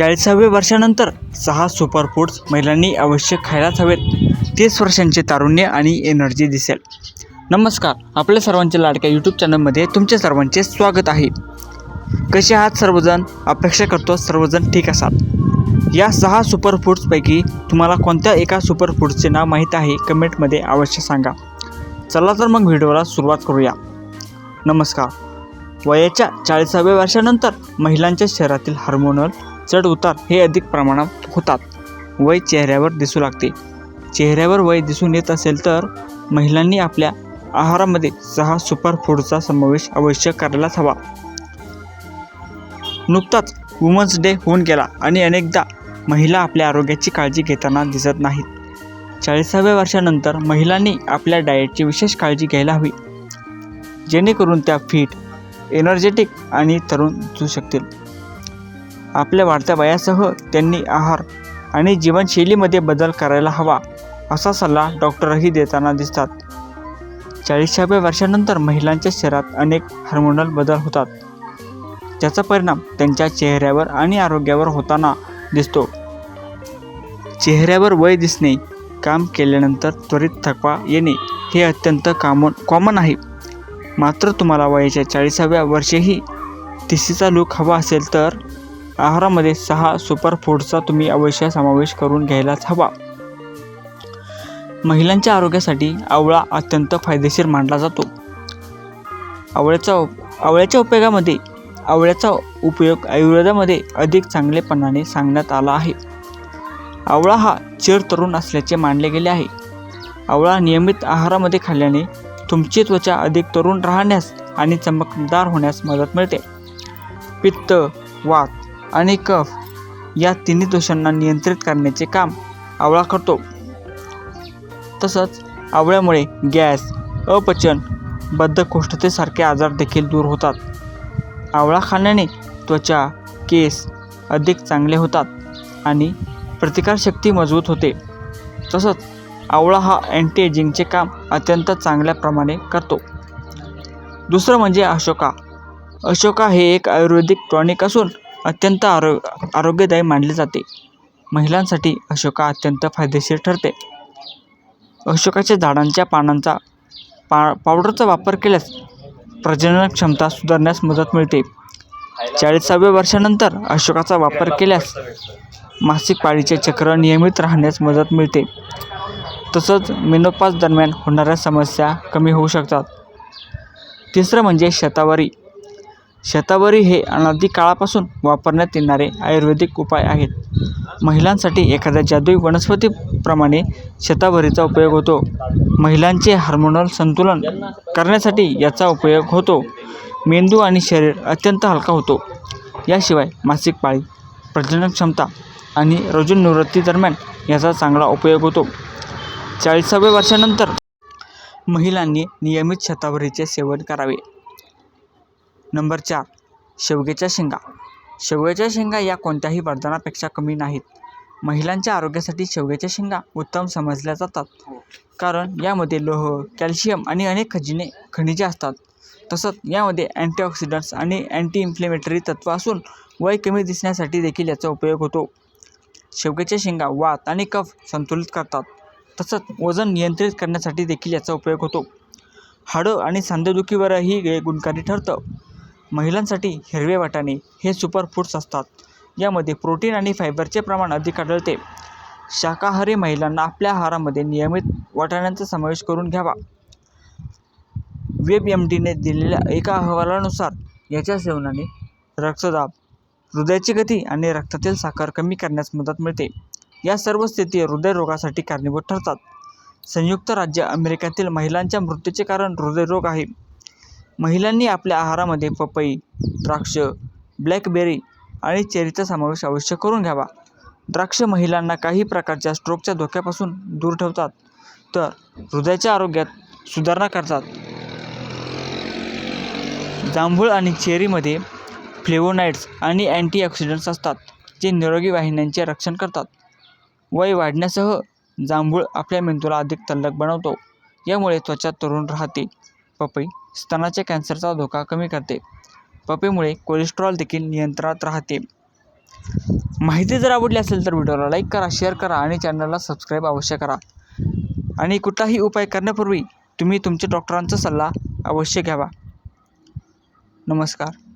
चाळीसाव्या वर्षानंतर सहा super foods महिलांनी अवश्य खायलाच हवेत. तीस वर्षांचे तारुण्य आणि एनर्जी दिसेल. नमस्कार आपल्या सर्वांच्या लाडक्या यूट्यूब चॅनलमध्ये तुमच्या सर्वांचे स्वागत आहे. कसे आहात सर्वजण? अपेक्षा करतो सर्वजण ठीक असाल. या सहा सुपर फूड्सपैकी तुम्हाला कोणत्या एका सुपर नाव माहीत आहे? कमेंटमध्ये अवश्य सांगा. चला तर मग व्हिडिओला सुरुवात करूया. नमस्कार वयाच्या चाळीसाव्या वर्षानंतर महिलांच्या शरीरातील हार्मोनल चढ उतार हे अधिक प्रमाणात होतात. वय चेहऱ्यावर दिसू लागते. चेहऱ्यावर वय दिसून येत असेल तर महिलांनी आपल्या आहारामध्ये सहा सुपर फूडचा समावेश अवश्य करायलाच हवा. नुकताच वुमन्स डे होऊन गेला आणि अनेकदा महिला आपल्या आरोग्याची काळजी घेताना दिसत नाहीत. चाळीसाव्या वर्षानंतर महिलांनी आपल्या डाएटची विशेष काळजी घ्यायला हवी. जेणेकरून त्या फिट एनर्जेटिक आणि तरुण दिसू शकतील. आपल्या वाढत्या वयासह त्यांनी आहार आणि जीवनशैलीमध्ये बदल करायला हवा असा सल्ला डॉक्टरही देताना दिसतात. चाळीसाव्या वर्षानंतर महिलांच्या शरीरात अनेक हार्मोनल बदल होतात. त्याचा परिणाम त्यांच्या चेहऱ्यावर आणि आरोग्यावर होताना दिसतो. चेहऱ्यावर वय दिसणे काम केल्यानंतर त्वरित थकवा येणे हे अत्यंत कॉमन कॉमन आहे. मात्र तुम्हाला वयाच्या चाळीसाव्या वर्षीही तिसीचा लूक हवा असेल तर आहारामध्ये सहा सुपर फूडचा तुम्ही अवश्य समावेश करून घ्यायलाच हवा. महिलांच्या आरोग्यासाठी आवळा अत्यंत फायदेशीर मानला जातो. आवळ्याचा उप- आवळ्याच्या उपयोगामध्ये आवळ्याचा उपयोग आयुर्वेदामध्ये अधिक चांगलेपणाने सांगण्यात आला आहे. आवळा हा चिर तरुण असल्याचे मानले गेले आहे. आवळा नियमित आहारामध्ये खाल्ल्याने तुमची त्वचा अधिक तरुण राहण्यास आणि चमकदार होण्यास मदत मिळते. पित्त वात आणि कफ या तिन्ही दोषांना नियंत्रित करण्याचे काम आवळा करतो. तसंच आवळ्यामुळे गॅस अपचन बद्धकोष्ठतेसारखे आजार देखील दूर होतात. आवळा खाण्याने त्वचा केस अधिक चांगले होतात आणि प्रतिकारशक्ती मजबूत होते. तसंच आवळा हा अँटी एजिंगचे काम अत्यंत चांगल्या प्रमाणे करतो. दुसरं म्हणजे अशोका. अशोका हे एक आयुर्वेदिक टॉनिक असून अत्यंत आरो आरोग्यदायी मानले जाते. महिलांसाठी अशोका अत्यंत फायदेशीर ठरते. अशोकाच्या झाडांच्या पानांचा पा पावडरचा वापर केल्यास प्रजनन क्षमता सुधारण्यास मदत मिळते. चाळीसाव्या वर्षानंतर अशोकाचा वापर केल्यास मासिक पाळीचे चक्र नियमित राहण्यास मदत मिळते. तसंच मेनोपास दरम्यान होणाऱ्या समस्या कमी होऊ शकतात. तिसरं म्हणजे शतावरी. शतावरी हे अनादी काळापासून वापरण्यात येणारे आयुर्वेदिक उपाय आहेत. महिलांसाठी एखाद्या जादुई वनस्पतीप्रमाणे शतावरीचा उपयोग होतो. महिलांचे हार्मोनल संतुलन करण्यासाठी याचा उपयोग होतो. मेंदू आणि शरीर अत्यंत हलका होतो. याशिवाय मासिक पाळी प्रजनन क्षमता आणि रजून निवृत्ती दरम्यान याचा चांगला उपयोग होतो. चाळीसाव्या वर्षानंतर महिलांनी नियमित शतावरीचे सेवन करावे. नंबर चार शेवग्याच्या शेंगा. शेवग्याच्या शेंगा या कोणत्याही वरदानापेक्षा कमी नाहीत. महिलांच्या आरोग्यासाठी शेवग्याच्या शेंगा उत्तम समजल्या जातात. कारण यामध्ये लोह कॅल्शियम आणि अनेक खजिने खनिजे असतात. तसंच यामध्ये अँटीऑक्सिडंट्स आणि अँटी इन्फ्लेमेटरी तत्त्व असून वय कमी दिसण्यासाठी देखील याचा उपयोग होतो. शेवग्याच्या शेंगा वात आणि कफ संतुलित करतात. तसंच वजन नियंत्रित करण्यासाठी देखील याचा उपयोग होतो. हाडं आणि सांधेदुखीवरही हे गुणकारी ठरतं. महिलांसाठी हिरवे वाटाणे हे सुपर फूड्स असतात. यामध्ये प्रोटीन आणि फायबरचे प्रमाण अधिक आढळते. शाकाहारी महिलांना आपल्या आहारामध्ये नियमित वाटाण्यांचा समावेश करून घ्यावा. वेब एम डीने दिलेल्या एका अहवालानुसार याच्या सेवनाने रक्तदाब हृदयाची गती आणि रक्तातील साखर कमी करण्यास मदत मिळते. या सर्व स्थिती हृदयरोगासाठी कारणीभूत ठरतात. संयुक्त राज्य अमेरिकेतील महिलांच्या मृत्यूचे कारण हृदयरोग आहे. महिलांनी आपल्या आहारामध्ये पपई द्राक्ष ब्लॅकबेरी आणि चेरीचा समावेश अवश्य करून घ्यावा. द्राक्ष महिलांना काही प्रकारच्या स्ट्रोकच्या धोक्यापासून दूर ठेवतात तर हृदयाच्या आरोग्यात सुधारणा करतात. जांभूळ आणि चेरीमध्ये फ्लेवोनाइड्स आणि अँटीऑक्सिडंट्स असतात जे निरोगी वाहिन्यांचे रक्षण करतात. वय वाढण्यासह जांभूळ आपल्या मेंदूला अधिक तल्लक बनवतो. यामुळे त्वचा तरुण राहते. पपई स्तनाच्या कॅन्सरचा धोका कमी करते. पपईमुळे कोलेस्ट्रॉल देखील नियंत्रणात राहते. माहिती जर आवडली असेल तर व्हिडिओला लाईक करा शेअर करा आणि चॅनलला सबस्क्राईब अवश्य करा. आणि कुठलाही उपाय करण्यापूर्वी तुम्ही तुमच्या डॉक्टरांचा सल्ला अवश्य घ्यावा. नमस्कार.